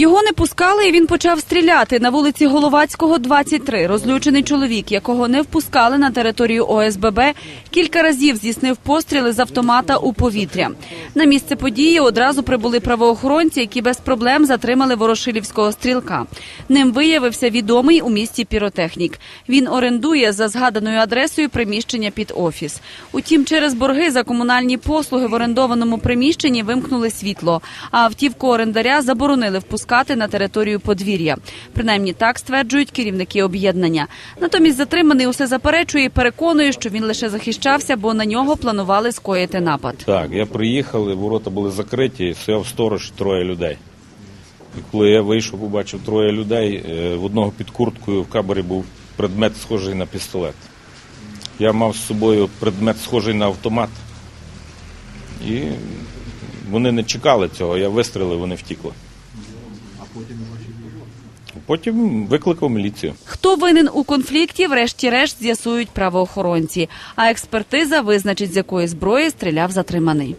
Його не пускали, і він почав стріляти на вулиці Головацького, 23. Розлючений чоловік, якого не впускали на територію ОСББ, кілька разів здійснив постріли з автомата у повітря. На місце події одразу прибули правоохоронці, які без проблем затримали ворошилівського стрілка. Ним виявився відомий у місті піротехнік. Він орендує за згаданою адресою приміщення під офіс. Утім, через борги за комунальні послуги в орендованому приміщенні вимкнули світло, а автівку орендаря заборонили впускати на територію подвір'я. Принаймні так стверджують керівники об'єднання. Натомість затриманий усе заперечує і переконує, що він лише захищався, бо на нього планували скоїти напад. Так, я приїхав, ворота були закриті, стояв сторож троє людей. І коли я вийшов, побачив троє людей, е, в одного під курткою в кабарі був предмет схожий на пістолет. Я мав з собою предмет схожий на автомат. І вони не чекали цього, я вистрілив, вони втікли. Потім викликав міліцію. Хто винен у конфлікті, врешті-решт з'ясують правоохоронці. А експертиза визначить, з якої зброї стріляв затриманий.